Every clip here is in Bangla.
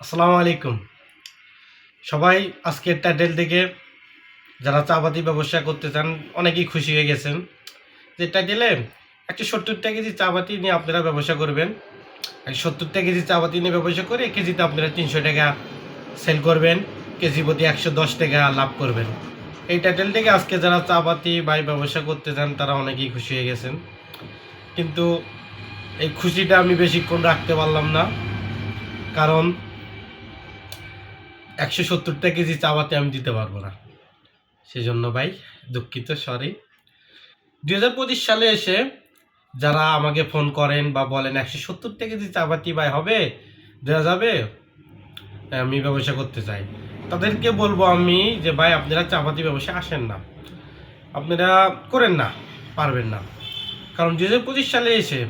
আসসালামু আলাইকুম। সবাই আজকের টাইটেল থেকে যারা চা চাপাতি ব্যবসা করতে চান, অনেকেই খুশি হয়ে গেছেন যে টাইটেলে একশো সত্তরটা কেজি চাপাতি নিয়ে আপনারা ব্যবসা করবেন। একশো সত্তরটা কেজি চাপাতি নিয়ে ব্যবসা করে কেজিতে আপনারা তিনশো টাকা সেল করবেন, কেজি প্রতি একশো দশ টাকা লাভ করবেন। এই টাইটেল থেকে আজকে যারা চাপাতি বা এই ব্যবসা করতে চান, তারা অনেকেই খুশি হয়ে গেছেন। কিন্তু এই খুশিটা আমি বেশিক্ষণ রাখতে পারলাম না। কারণ একশো সত্তরটা কেজি চাওয়াতে আমি দিতে পারব না। সেজন্য ভাই, দুঃখিত সরি দুই হাজার সালে এসে যারা আমাকে ফোন করেন বা বলেন, একশো সত্তরটা কেজি চাপাতি ভাই হবে দেওয়া যাবে? আমি ব্যবসা করতে চাই। তাদেরকে বলব আমি যে, ভাই, আপনারা চাপাতি ব্যবসা আসেন না। আপনারা করেন না, পারবেন না। কারণ দু হাজার পঁচিশ সালে এসে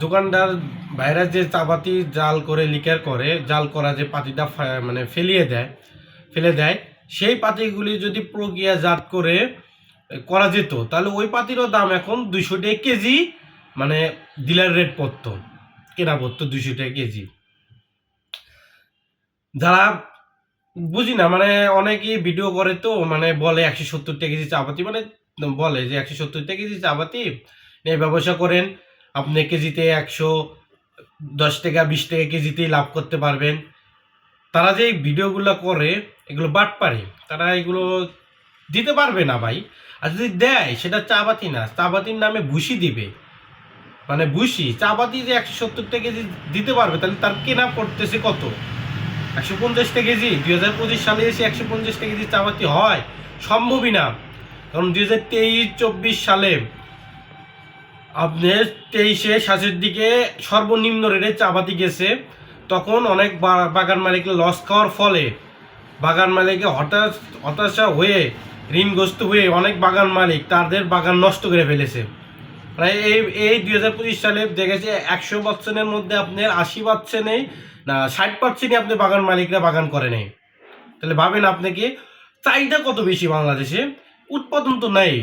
দোকানদার বাইরে যে চাপাতি জাল করে, লিকার করে, জাল করা যে পাতিটা মানে ফেলিয়ে দেয়, ফেলে দেয়, সেই পাতিগুলি যদি প্রক্রিয়াজাত করে করা যেত, তাহলে ওই পাতিরও দাম এখন দুইশো টাকা কেজি মানে ডিলার রেট পড়তো, কেনা পড়তো দুইশো টাকা কেজি। যারা বুঝি না মানে অনেকেই ভিডিও করে তো মানে বলে একশো সত্তর টাকা কেজি চাপাতি মানে বলে যে একশো সত্তর টাকা কেজি চাপাতি, নিয়ে ব্যবসা করেন আপনি কেজিতে একশো দশ টাকা, বিশ টাকা কেজিতেই লাভ করতে পারবেন। তারা যে ভিডিওগুলো করে, এগুলো বাট পারে তারা এগুলো দিতে পারবে না ভাই। আর যদি দেয়, সেটা চা চাবাতি না। চা চাবাতির নামে ভুসি দিবে। মানে ভুসি চাবাতি যে একশো সত্তর টাকা কেজি দিতে পারবে, তাহলে তার কেনা পড়তেছে কত? একশো পঞ্চাশ টাকা কেজি। দুই হাজার পঁচিশ সালে এসে একশো পঞ্চাশ টাকা কেজি চাবাতি হয়, সম্ভবই না। কারণ দুই হাজার তেইশ, চব্বিশ সালে আপনার তেইশে শেষের দিকে সর্বনিম্ন রেটে চাপাতি গেছে। তখন অনেক বাগান মালিকের লস খাওয়ার ফলে বাগান মালিকে হঠাৎ হতাশা হয়ে, ঋণগ্রস্ত হয়ে অনেক বাগান মালিক তাদের বাগান নষ্ট করে ফেলেছে। প্রায় এই এই দুই হাজার পঁচিশ সালে দেখেছে একশো পার্সেন্টের মধ্যে আপনার আশি পার্সেন্টেই না, ষাট পার্সেন্টই আপনি বাগান মালিকরা বাগান করে নেই তাহলে ভাবেন আপনাকে চাহিদা কত বেশি বাংলাদেশে? উৎপাদন তো নেই।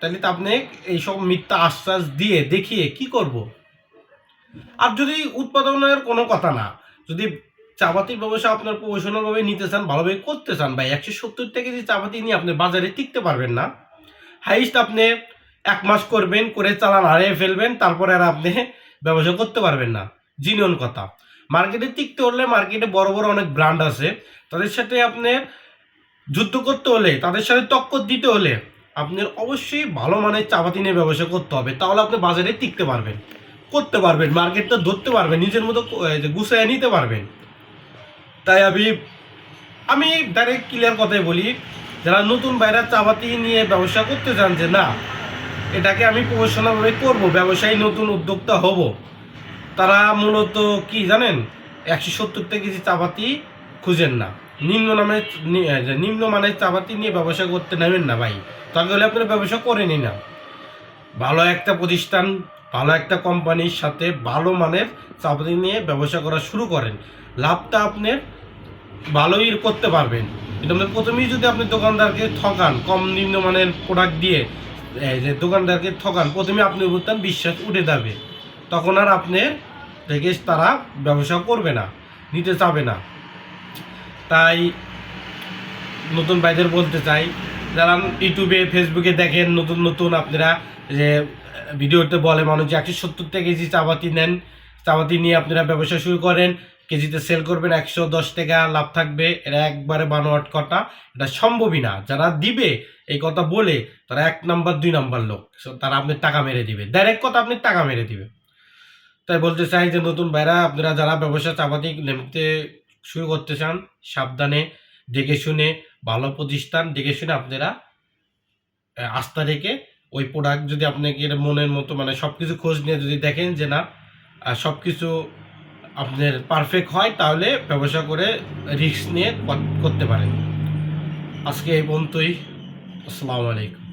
তাহলে তো আপনি এইসব মিথ্যা আশ্বাস দিয়ে দেখিয়ে কি করব? আর যদি উৎপাদনের কোনো কথা না, যদি চাপাতির ব্যবসা আপনার প্রফেশনালভাবে নিতে চান, ভালোভাবে করতে চান, বা একশো সত্তর টাকা যদি চাপাতি নিয়ে আপনি বাজারে টিকতে পারবেন না, হাইস্ট আপনি এক মাস করবেন, করে চালান, হারিয়ে ফেলবেন, তারপরে আর আপনি ব্যবসা করতে পারবেন না। জিনিয়ন কথা। মার্কেটে টিকতে হলে মার্কেটে বড় বড় অনেক ব্র্যান্ড আছে, তাদের সাথে আপনি যুদ্ধ করতে হলে, তাদের সাথে টক্কর দিতে হলে আপনার অবশ্যই ভালো মানের চাপাতি নিয়ে ব্যবসা করতে হবে, তাহলে আপনি বাজারে টিকতে পারবেন, করতে পারবেন মার্কেটটা ধরতে পারবেন, নিজের মতো ক- এই যে গুছাইয়ে নিতে পারবেন। তাই আমি আমি ডাইরেক্ট ক্লিয়ার কথাই বলি, যারা নতুন বাইরে চাপাতি নিয়ে ব্যবসা করতে চান যে না, এটাকে আমি প্রফেশনালভাবে করব, ব্যবসায়ী নতুন উদ্যোক্তা হব, তারা মূলত কি জানেন, একশো সত্তর কেজি চাপাতি খুঁজেন না। নিম্ন নামের নি- যে নিম্ন মানের চাপাতি নিয়ে ব্যবসা করতে নেবেন না ভাই। তাহলে হলে আপনার ব্যবসা করেনই না। ভালো একটা প্রতিষ্ঠান, ভালো একটা কোম্পানির সাথে ভালো মানের চাপাতি নিয়ে ব্যবসা করা শুরু করেন। লাভটা আপনার ভালোই করতে পারবেন। কিন্তু আপনি প্রথমেই যদি আপনি দোকানদারকে ঠকান, কম নিম্নমানের প্রোডাক্ট দিয়ে যে দোকানদারকে ঠকান, প্রথমে আপনি বলতেন বিশ্বাস উঠে যাবে। তখন আর আপনি থেকে তারা ব্যবসা করবে না, নিতে চাবে না। তাই নতুন ভাইদের বলতে চাই, যারা ইউটিউবে, ফেসবুকে দেখেন, নতুন নতুন আপনারা যে ভিডিওতে বলে মানুষ যে একশো সত্তর টাকা কেজি চাপাতি নেন চাপাতি নিয়ে আপনারা ব্যবসা শুরু করেন, কেজিতে সেল করবেন একশো দশ টাকা, লাভ থাকবে এটা একবারে বানোয়াট কটা এটা সম্ভবই না। যারা দিবে, এই কথা বলে, তারা এক নাম্বার, দুই নাম্বার লোক তারা আপনার টাকা মেরে দিবে। ডাইরেক্ট কথা আপনি টাকা মেরে দিবে। তাই বলতে চাই যে, নতুন ভাইরা, আপনারা যারা ব্যবসা চাপাতি নিতে শুরু করতে চান, সাবধানে, দেখে শুনে, ভালো প্রতিষ্ঠান, দেখে শুনে আপনারা আস্থা রেখে ওই প্রোডাক্ট যদি আপনাকে মনের মতো মানে সব কিছু খোঁজ নিয়ে যদি দেখেন যে না সব কিছু আপনার পারফেক্ট হয়, তাহলে ব্যবসা করে রিস্ক নিয়ে করতে পারেন। আজকে এই পর্যন্তই। আসসালামু আলাইকুম।